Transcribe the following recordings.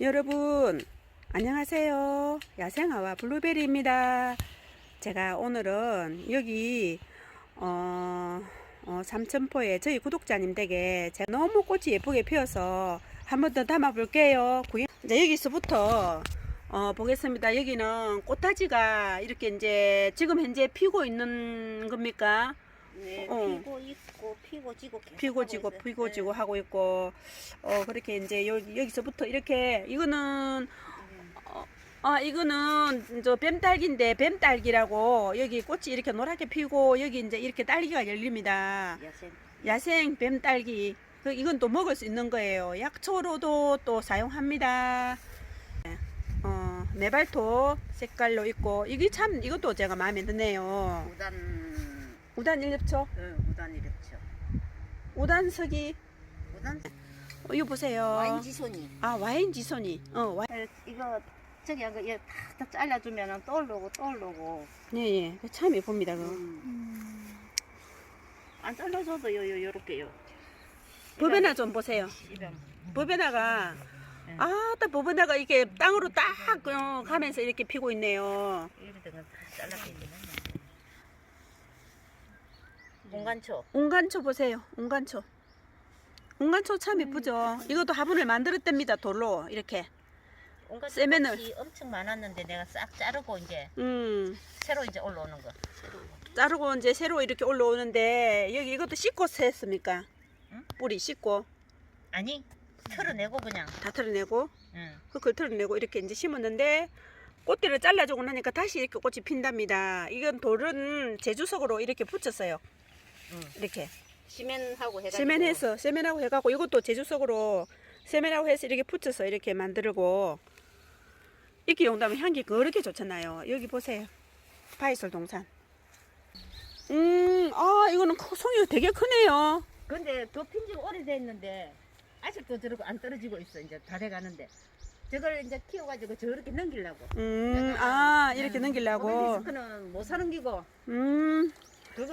여러분 안녕하세요. 야생아와 블루베리입니다. 제가 오늘은 여기 어, 어, 삼천포에 저희 구독자님 댁에 제가 너무 꽃이 예쁘게 피어서 한 번 더 담아 볼게요. 이제 여기서부터 어, 보겠습니다. 여기는 꽃다지가 이렇게 이제 지금 현재 피고 있는 겁니까 네, 어. 피고 있고 피고 지고 계속 피고 하고 지고 있어요. 피고 네. 지고 하고 있고 어 그렇게 이제 여기 여기서부터 이렇게 이거는 어, 아 이거는 저 뱀딸기인데 뱀딸기라고 여기 꽃이 이렇게 노랗게 피고 여기 이제 이렇게 딸기가 열립니다. 야생 야생 뱀딸기 그 이건 또 먹을 수 있는 거예요. 약초로도 또 사용합니다. 네. 어 네발토 색깔로 있고 이게 참 이것도 제가 마음에 드네요. 우단 우단 일엽초, 응, 우단 이랬죠. 우단석이 우단 어, 이거 보세요. 와인 지손이 아 와인 지손이 어 와. 에, 이거 저기 이거 다, 다 잘라주면은 떠오르고 떠오르고 예 예 참 예쁩니다. 그. 음. 안 잘라줘도 요 요 요렇게요. 버베나 좀 보세요. 이런 버베나가 네. 아 딱 버베나가 이렇게 땅으로 딱 어, 가면서 이렇게 피고 있네요. 이런 데가 다 잘라져 있는 공간초 옹간초 보세요. 옹간초. 옹간초 참 예쁘죠. 이것도 화분을 만들었답니다. 돌로 이렇게. 온갖 세면을. 꽃이 엄청 많았는데 내가 싹 자르고 이제 음 새로 이제 올라오는 거. 자르고 이제 새로 이렇게 올라오는데 여기 이것도 씻고 했습니까? 응? 뿌리 씻고 아니 털어내고 그냥. 다 털어내고 응. 그걸 털어내고 이렇게 이제 심었는데 꽃대를 잘라주고 나니까 다시 이렇게 꽃이 핀답니다. 이건 돌은 제주석으로 이렇게 붙였어요. 응. 이렇게 시멘하고 해가지고. 세면해서 세면하고 해갖고 이것도 제주석으로 세면하고 해서 이렇게 붙여서 이렇게 만들고 이렇게 용담은 향기 그렇게 좋잖아요. 여기 보세요. 바이솔 동산. 음, 아 이거는 크- 송이가 되게 크네요. 근데 덮인 지가 오래됐는데 아직도 저렇게 안 떨어지고 있어. 이제 다 돼가는데. 저걸 이제 키워가지고 저렇게 넘기려고. 음, 아 이렇게 응. 넘기려고. 리스크는 못 사는 기고. 음.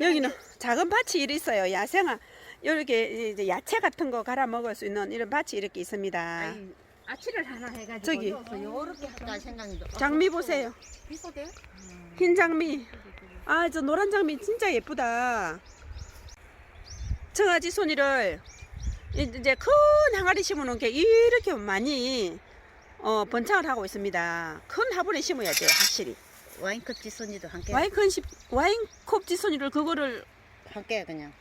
여기는 작은 밭이 이리 있어요. 야생화. 이렇게 이제 야채 같은 거 갈아 먹을 수 있는 이런 밭이 이렇게 있습니다. 아치를 하나 해가지고 저기. 요렇게 할까 생각인데. 장미 보세요. 비싸대? 흰 장미. 아, 저 노란 장미 진짜 예쁘다. 청아지 손이를 이제 큰 항아리 심어놓은 게 이렇게 많이 어, 번창을 하고 있습니다. 큰 화분에 심어야 돼요, 확실히. 와인컵 지선이도 함께. 와인큰 십, 와인컵 지손이를 그거를 함께 그냥.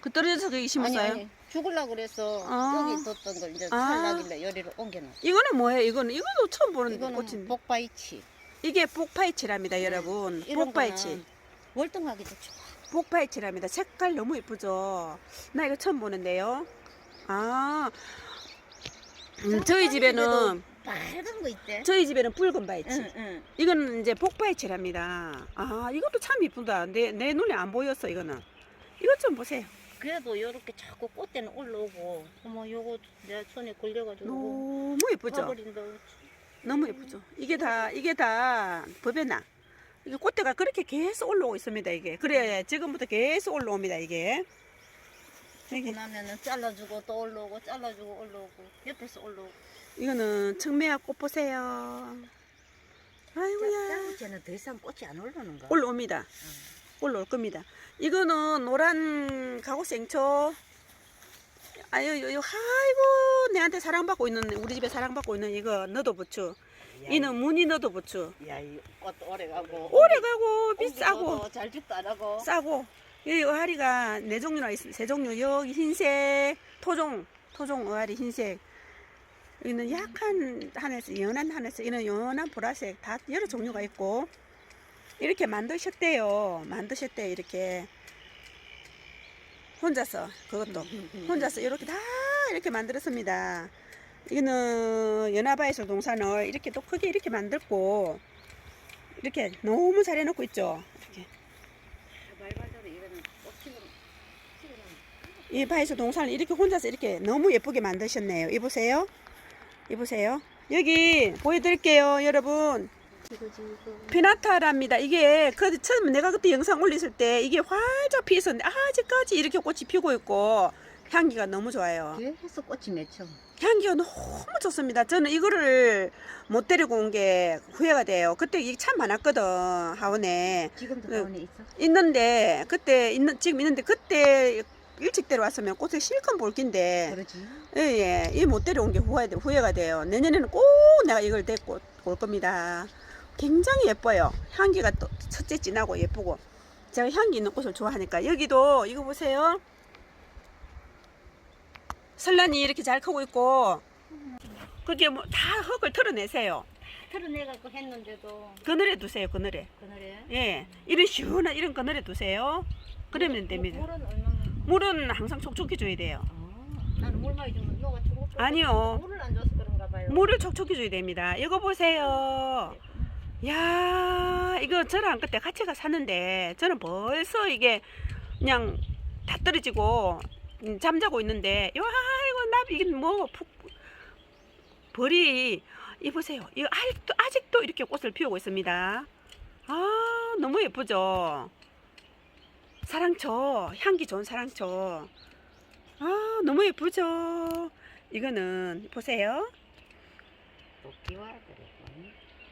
그 떨어져서 거기 심었어요. 아니. 죽으려고 그래서 아. 여기 뒀던 걸 이제 아. 살나길래 여기로 옮겨놨어. 이거는 뭐예요? 이거는 이거도 처음 보는 이거는 꽃인데. 복바이치. 이게 복파이치랍니다, 여러분. 이런 복파이치. 월등하기도 좋아. 복파이치랍니다. 색깔 너무 예쁘죠? 나 이거 처음 보는데요. 아, 음, 저희 집에는, 빨간 거 있대. 저희 집에는 붉은 바이치. 응, 응. 이거는 이제 복파이치랍니다. 아, 이것도 참 예쁘다. 내, 내 눈에 안 보였어, 이거는. 이것 좀 보세요. 그래도 요렇게 자꾸 꽃대는 올라오고, 어머, 요거 내 손에 걸려가지고. 너무 예쁘죠? 파버린다. 너무 예쁘죠? 이게 다, 이게 다 법에나. 이게 꽃대가 그렇게 계속 올라오고 있습니다, 이게. 그래, 지금부터 계속 올라옵니다, 이게. 이게. 나면은 잘라주고 또 올라오고, 잘라주고 올라오고, 옆에서 올라오고. 이거는 청매화 꽃 보세요. 아이고야. 쟤는 더 이상 꽃이 안 올라오는가? 올라옵니다. 올라올 겁니다. 이거는 노란 가고생초. 아유, 요, 요, 아이고, 내한테 사랑받고 있는, 우리 집에 사랑받고 있는 이거 너도 부추. 이는 무늬 너도 부추. 야, 이 꽃도 오래 가고. 오래 가고, 비싸고, 잘 죽도 안 하고. 싸고. 여기 의아리가 네 종류나 있, 세 종류. 여기 흰색, 토종, 토종 의아리 흰색. 여기는 약한 하늘색, 연한 하늘색, 이는 연한 보라색 다 여러 종류가 있고 이렇게 만드셨대요. 만드셨대요. 이렇게 혼자서 그것도 혼자서 이렇게 다 이렇게 만들었습니다. 이거는 연화바에서 동산을 이렇게 또 크게 이렇게 만들고 이렇게 너무 잘 해놓고 있죠. 이렇게. 이 바이스 동산을 이렇게 혼자서 이렇게 너무 예쁘게 만드셨네요. 이 보세요. 이보세요. 여기 보여드릴게요, 여러분. 피나타랍니다. 이게 그 처음 내가 그때 영상 올렸을 때 이게 활짝 피었었는데 아직까지 이렇게 꽃이 피고 있고 향기가 너무 좋아요. 해서 꽃이 맺혀. 향기가 너무 좋습니다. 저는 이거를 못 데리고 온 게 후회가 돼요. 그때 이게 참 많았거든 하원에 지금도 네. 가운데 있어. 있는데 그때 있는 지금 있는데 그때 일찍 데려왔으면 꽃을 실컷 볼 낀데 그러지. 예예 이 못 데려온 게 후회, 후회가 돼요. 내년에는 꼭 내가 이걸 데리고 올 겁니다. 굉장히 예뻐요. 향기가 또 첫째 진하고 예쁘고 제가 향기 있는 꽃을 좋아하니까 여기도 이거 보세요. 설란이 이렇게 잘 크고 있고 그게 뭐 다 흙을 털어내세요. 털어내갖고 했는데도 그늘에 두세요. 그늘에. 그날에. 예, 이런 시원한 이런 그늘에 두세요. 그러면 됩니다. 물은 얼마나? 물은 항상 촉촉히 줘야 돼요. 아, 나는 물 많이 주면 너가 거 아니요. 물을 안 줘서 그런가 봐요. 물을 촉촉히 줘야 됩니다. 이거 보세요. 야, 이거 저랑 그때 같이 가 샀는데 저는 벌써 이게 그냥 다 떨어지고 음, 잠자고 있는데 야, 이거 나 이게 뭐 푹 벌이 이 보세요. 이거 아직도 아직도 이렇게 꽃을 피우고 있습니다. 아, 너무 예쁘죠. 사랑초, 향기 좋은 사랑초. 아, 너무 예쁘죠. 이거는 보세요.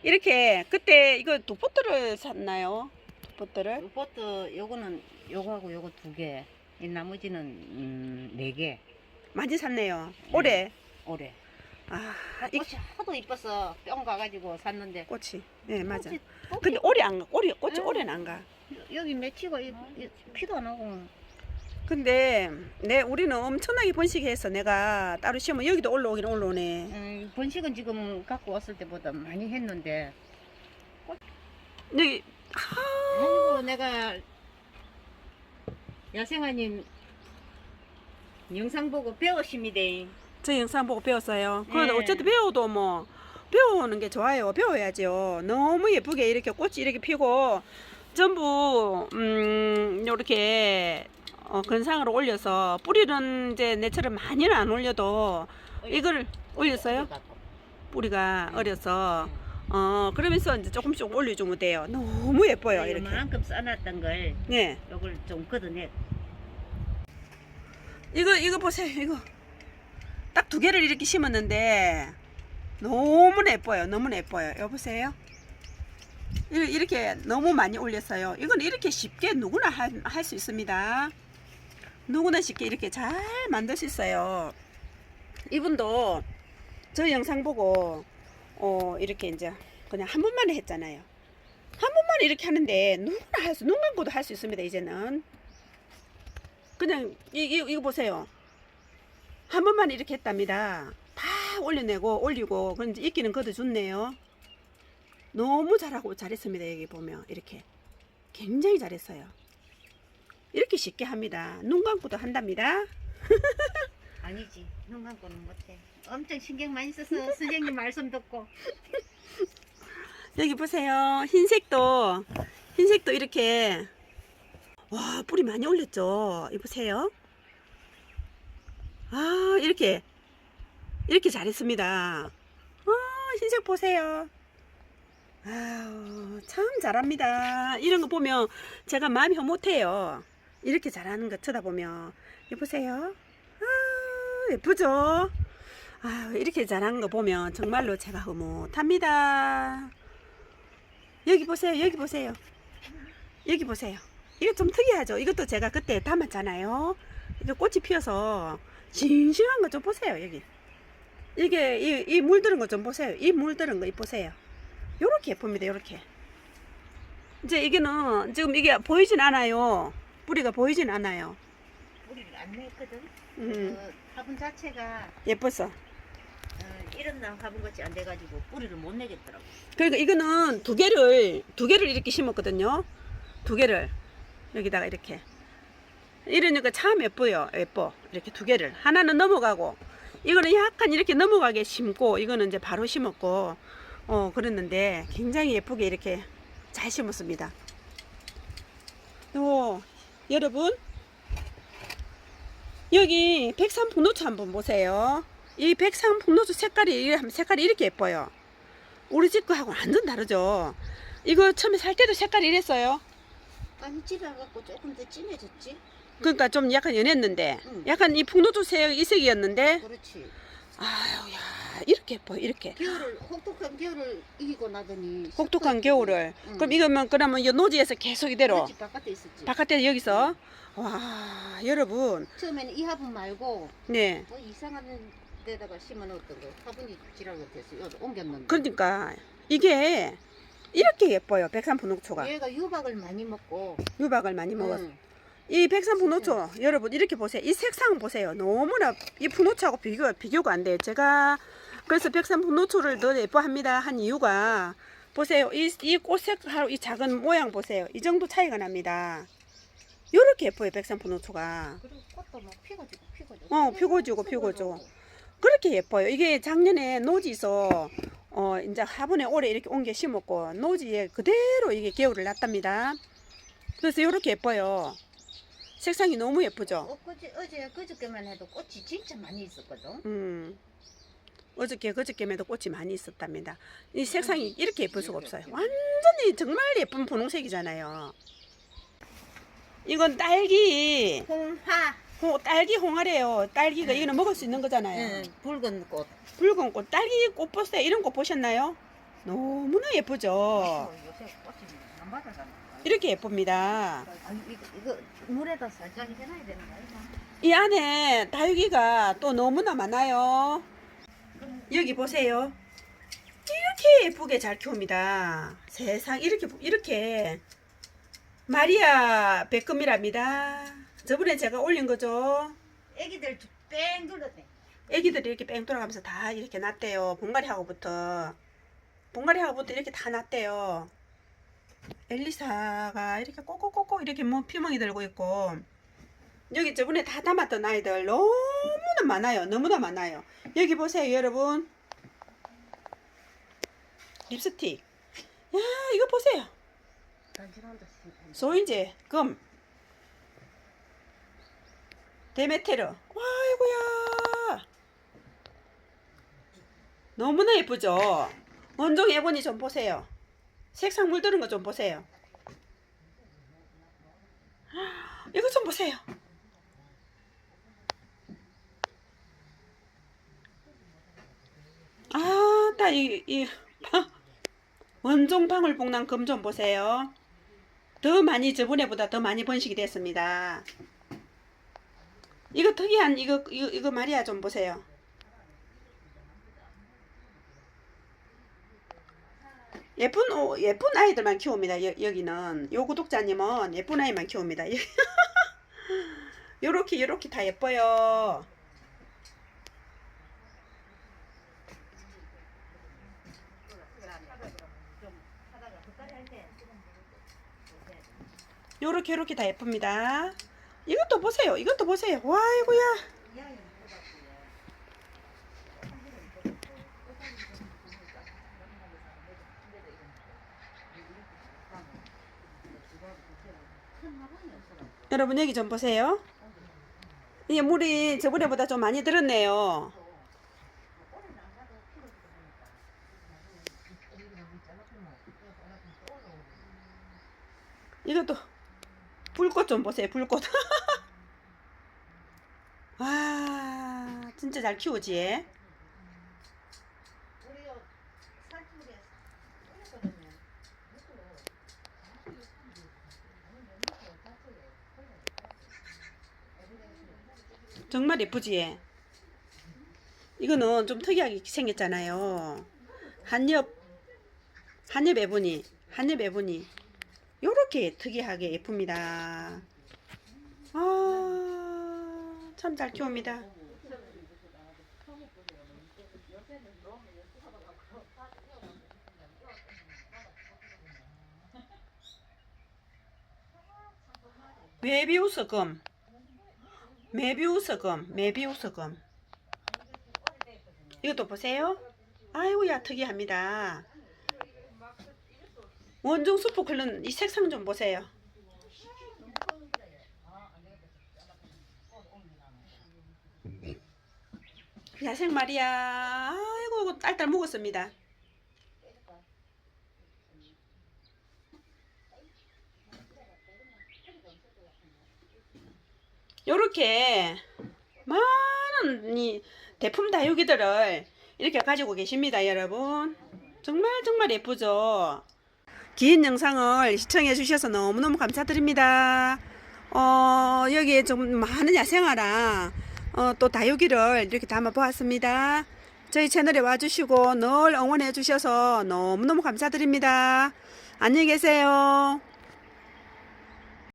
이렇게 그때 이거 두 포트를 샀나요? 두 포트를? 요것도 요거는 요거하고 요거 두 개. 이 나머지는 음, 네 개. 많이 샀네요. 올해. 올해. 아, 아, 이 꽃이 하도 이뻐서 뿅 가가지고 샀는데. 꽃이. 네, 맞아. 꽃이- 꽃이 근데 올해 안 가. 올해 꽃이 응. 올해는 안 가. 여기 맺히고 이, 이 피도 안 하고. 근데 네, 우리는 엄청나게 번식해서 내가 따로 심으면 여기도 올라오긴 올라오네. 음, 번식은 지금 갖고 왔을 때보다 많이 했는데. 여기 아이고 내가 야생아님 영상 보고 배웠습니다. 저 영상 보고 배웠어요. 그런데 네. 어쨌든 배워도 뭐 배우는 게 좋아요. 배워야죠. 너무 예쁘게 이렇게 꽃이 이렇게 피고 전부 음 이렇게 어, 건상으로 올려서 뿌리는 이제 내처럼 많이는 안 올려도 이걸 올렸어요. 뿌리가 어려서 어 그러면서 이제 조금씩 올려주면 돼요. 너무 예뻐요 이렇게. 이만큼 싸놨던 걸 네. 요걸 좀 걷어내. 이거 이거 보세요 이거 딱 두 개를 이렇게 심었는데 너무 예뻐요. 너무 예뻐요. 여보세요? 이- 이렇게 너무 많이 올렸어요. 이건 이렇게 쉽게 누구나 할 수 있습니다. 누구나 쉽게 이렇게 잘 만들 수 있어요. 이분도 저 영상 보고 어 이렇게 이제 그냥 한 번만에 했잖아요. 한 번만에 이렇게 하는데 누구나 할 수 눈 감고도 할 수 있습니다 이제는. 그냥 이, 이, 이거 보세요. 한 번만 이렇게 했답니다. 다 올려내고 올리고 그런지 이끼는 걷어줬네요. 너무 잘하고 잘했습니다. 여기 보면 이렇게 굉장히 잘했어요. 이렇게 쉽게 합니다. 눈 감고도 한답니다. 아니지. 눈 감고는 못해. 엄청 신경 많이 써서 선생님 말씀 듣고. 여기 보세요. 흰색도 흰색도 이렇게 와 뿌리 많이 올렸죠. 이 보세요. 아 이렇게 이렇게 잘했습니다. 아 흰색 보세요. 아유 참 잘합니다. 이런 거 보면 제가 마음이 못해요. 이렇게 잘하는 거 쳐다보면 이 보세요. 아 예쁘죠. 아 이렇게 잘하는 거 보면 정말로 제가 흐뭇합니다. 여기 보세요. 여기 보세요. 여기 보세요. 이거 좀 특이하죠. 이것도 제가 그때 담았잖아요. 이게 꽃이 피어서 싱싱한 거 좀 보세요. 여기. 이게 이, 이 물들은 거 좀 보세요. 이 물들은 거 이 보세요. 요렇게 예쁩니다. 요렇게. 이제 이게는 지금 이게 보이진 않아요. 뿌리가 보이진 않아요. 뿌리를 안 냈거든. 음, 그 화분 자체가 예뻐서. 어, 이런 나 화분 같이 안 돼가지고 뿌리를 못 내겠더라고. 그러니까 이거는 두 개를 두 개를 이렇게 심었거든요. 두 개를 여기다가 이렇게 이러니까 참 예뻐요. 예뻐. 이렇게 두 개를 하나는 넘어가고 이거는 약간 이렇게 넘어가게 심고 이거는 이제 바로 심었고 어 그랬는데 굉장히 예쁘게 이렇게 잘 심었습니다. 요 여러분 여기 백삼풍노초 한번 보세요. 이 백삼풍노초 색깔이 색깔이 이렇게 예뻐요. 우리 집 거하고 완전 다르죠. 이거 처음에 살 때도 색깔이 이랬어요. 아니 집에 갖고 조금 더 진해졌지. 그러니까 좀 약간 연했는데 응. 약간 이 풍노초색 이색이었는데. 그렇지. 아유 야 이렇게 예뻐 이렇게. 겨울을 혹독한 겨울을 이기고 나더니 혹독한 겨울을. 응. 그럼 이거면 그러면 이 노지에서 계속 이대로. 그렇지 바깥에 있었지. 바깥에 여기서? 와 여러분. 처음에는 이 화분 말고 네. 뭐 이상한 데다가 심어 놓았던 거 화분이 지라고 돼서 여기 옮겼는데. 그러니까 이게 이렇게 예뻐요 백삼분홍초가. 얘가 유박을 많이 먹고. 유박을 많이 응. 이 백삼분홍초 여러분 이렇게 보세요 이 색상 보세요 너무나 이 분홍초하고 비교 비교가 안 돼요 제가 그래서 백삼분홍초를 더 예뻐합니다 한 이유가 보세요 이 이 꽃색하고 이 작은 모양 보세요 이 정도 차이가 납니다 요렇게 예뻐요 백삼분홍초가 그리고 꽃도 막 피고지고 피고지고 어, 피고지고, 피고지고. 그렇게 예뻐요. 이게 작년에 노지에서 어 이제 화분에 올해 이렇게 옮겨 심었고 노지에 그대로 이게 개울을 놨답니다. 그래서 이렇게 예뻐요. 색상이 너무 예쁘죠. 엊그제 어제 그저께만 해도 꽃이 진짜 많이 있었거든 음. 어저께 그저께에도 꽃이 많이 있었답니다. 이 색상이 이렇게 예쁠 수가 없어요. 완전히 정말 예쁜 분홍색이잖아요. 이건 딸기, 홍화 홍- 딸기 홍아래요. 딸기가 이거는 먹을 수 있는 거잖아요. 응, 붉은 꽃 붉은 꽃, 딸기 꽃 보세요. 이런 꽃 보셨나요? 너무나 예쁘죠? 어, 요새 꽃이 안 받아가나 이렇게 예쁩니다. 아, 이거, 이거 물에다 살짝 해놔야 되는 거 아이가? 이 안에 다육이가 또 너무나 많아요. 여기 보세요. 이렇게 예쁘게 잘 키웁니다. 세상 이렇게 이렇게 마리아 백금이랍니다. 저번에 제가 올린 거죠. 애기들 뺑 둘렀대 애기들이 이렇게 뺑 돌아가면서 다 이렇게 났대요. 봉가리하고부터. 봉가리하고부터 이렇게 다 났대요. 엘리사가 이렇게 꼬꼬꼬꼬 이렇게 뭐 피멍이 들고 있고. 여기 저번에 다 담았던 아이들 너무나 많아요. 너무나 많아요. 여기 보세요, 여러분. 립스틱. 야, 이거 보세요. 소인제, 금. 데메테르. 와, 아이고야. 너무나 예쁘죠? 원종 예본이 좀 보세요. 색상 물드는 거 좀 보세요. 이거 좀 보세요. 아, 딱 이, 이, 원종 방울복랑 금 좀 보세요. 더 많이 저번에보다 더 많이 번식이 됐습니다. 이거 특이한 이거 이거, 이거 말이야 좀 보세요. 예쁜 오, 예쁜 아이들만 키웁니다. 여, 여기는 요 구독자님은 예쁜 아이만 키웁니다. 요렇게 요렇게 다 예뻐요. 요렇게 요렇게 다 예쁩니다. 이것도 보세요. 이것도 보세요. 와 이거야. 여러분 여기 좀 보세요. 이게 물이 저번에보다 좀 많이 들었네요. 이것도 불꽃 좀 보세요. 불꽃. 와 진짜 잘 키우지. 우리요 살집에 올렸거든요 정말 예쁘지? 이거는 좀 특이하게 생겼잖아요. 한엽, 한엽 애분이, 한엽 애분이. 요렇게 특이하게 예쁩니다. 아, 참 잘 키웁니다. 메비우스 금. 메비우스 금, 메비우스 금. 이것도 보세요. 아이고야 특이합니다. 원종 수프 클른 이 색상 좀 보세요. 야생 말이야. 아이고 딸딸 먹었습니다. 요렇게 많은 이 대품 다육이들을 이렇게 가지고 계십니다, 여러분. 정말 정말 예쁘죠? 긴 영상을 시청해 주셔서 너무너무 감사드립니다. 어, 여기에 좀 많은 야생화랑 어, 또 다육이를 이렇게 담아 보았습니다. 저희 채널에 와주시고 늘 응원해 주셔서 너무너무 감사드립니다. 안녕히 계세요.